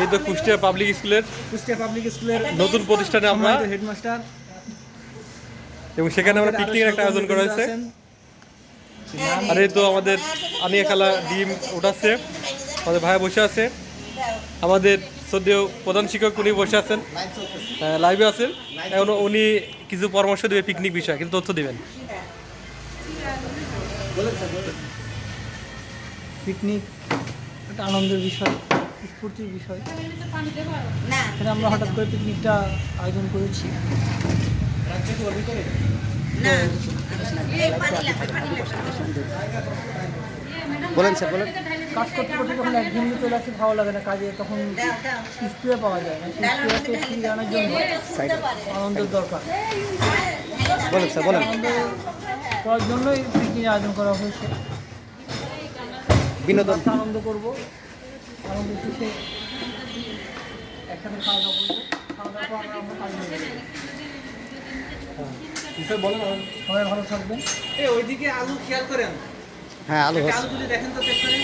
এই তো কুষ্টিয়া পাবলিক স্কুলের কুষ্টিয়া পাবলিক স্কুলের নতুন প্রতিষ্ঠানে আমরা হেডমাস্টার এবং সেখানে আমরা পিকনিকের একটা আয়োজন করা হয়েছে। আর এই তো আমাদের আনিয়া খালা ডিম উঠাচ্ছে। আমাদের ভাইয়া বসে আছে। আমাদের সদ্যীয় প্রধান শিক্ষক উনি বসে আছেন। লাইভে আছেন। এখন উনি কিছু পরামর্শ দেবে পিকনিক বিষয়ে কিন্তু তথ্য দিবেন। পিকনিক একটা আনন্দের বিষয়। স্ফূর্তির বিষয়। সেটা আমরা হঠাৎ করে পিকনিকটা আয়োজন করেছি। না। এই পানি লাগবে পানি লাগবে। বলেন স্যার বলেন। কাজ করতে করতে যখন একঘেয়েমি চলে আসে ভালো লাগে না কাজে তখন স্প্রে পাওয়া যায় না। স্প্রেতে ফিরে আনার জন্য আনন্দের দরকার। বলেন স্যার বলেন। আনন্দ করার জন্যই পিকনিক আয়োজন করা হয়েছে। বিনোদন। আনন্দ করব। আনন্দ শেষে একসাথে খাওয়া দাওয়া করব খাওয়া দাওয়ার পর আমরা আমরা কাজে সবাই ভালো থাকবেন। ওইদিকে আলু খেয়াল করেন। হ্যাঁ আলু হচ্ছে। দেখেন তো চেক করেন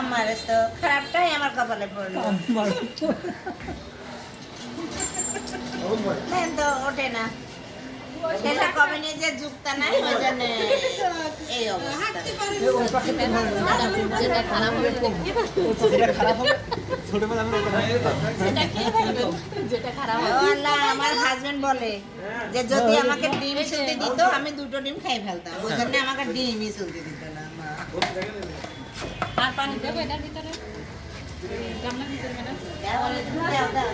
আমার তো খারাপটাই আমার কপালে পড়ল। তো ওঠে না। সেটা কবে নিয়ে যে যুক্ত নাই ওই জন্য এই অবস্থা। ওই পাশে তো যেটা খারাপ হবে যেটা খারাপ হবে আল্লাহ আমার হাজবেন্ড বলে যে যদি আমাকে ডিম চলতে দিত আমি দুটো ডিম খাই ফেলতাম। ওই জন্য আমাকে ডিমই চলতে দিত না আর পানি দেবো এটার ভিতরে? গামলার ভিতরে ম্যাডাম? দাও, দাও, দাও।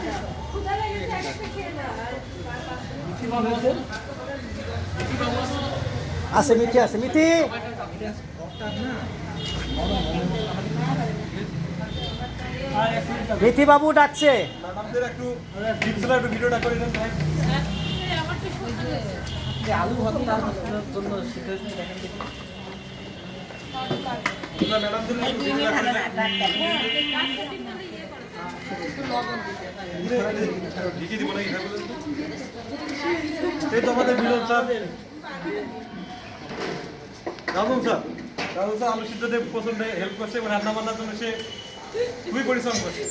আছে মিঠি আছে মিঠি। মিঠি বাবু ডাকছে। এই তো আমাদের Milan sir. Rajan sir Rajan sir আলু সিদ্ধতে প্রচণ্ড হেল্প করছে এবং রান্না বান্নার জন্য সে খুবই পরিশ্রম করছে।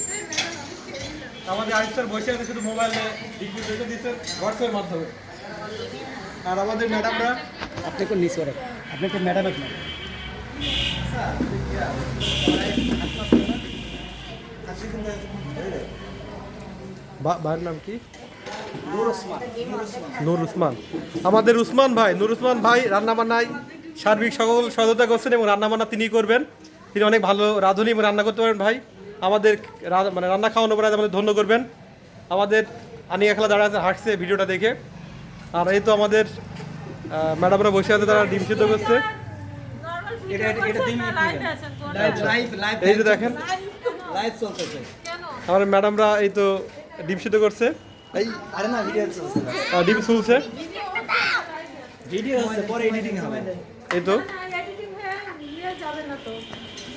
আমাদের আরিফ স্যার বসে আছে শুধু মোবাইলে ডিগ্রি দেখে দিচ্ছে হোয়াটসঅ্যাপের মাধ্যমে। আর আমাদের ম্যাডামরা আপনি একটু নিচ করে আপনি একটু ম্যাডাম একটু ভাইয়ের নাম কি? নূর উসমান আমাদের উসমান ভাই নূর উসমান ভাই রান্না বান্নায় সার্বিক সকল সহায়তা করছেন এবং রান্না বান্না তিনিই করবেন। তিনি অনেক ভালো রাঁধুনি এবং রান্না করতে পারেন ভাই। আমাদের মানে রান্না খাওয়ানো পরে আমাদের ধন্য করবেন। আমাদের আনিয়া খেলা দাঁড়া আছে হাঁটছে ভিডিওটা দেখে। আর এই তো আমাদের ম্যাডামরা বসে আছে তারা ডিম সিদ্ধ করছে। এই যে দেখেন। আমার ম্যাডামরা এই তো ডিম সিদ্ধ করছে। এই আরে না ভিডিও চলছে ভিডিও হচ্ছে পরে এডিটিং হবে। এই তো। এডিটিং হয়ে যাবে না তো।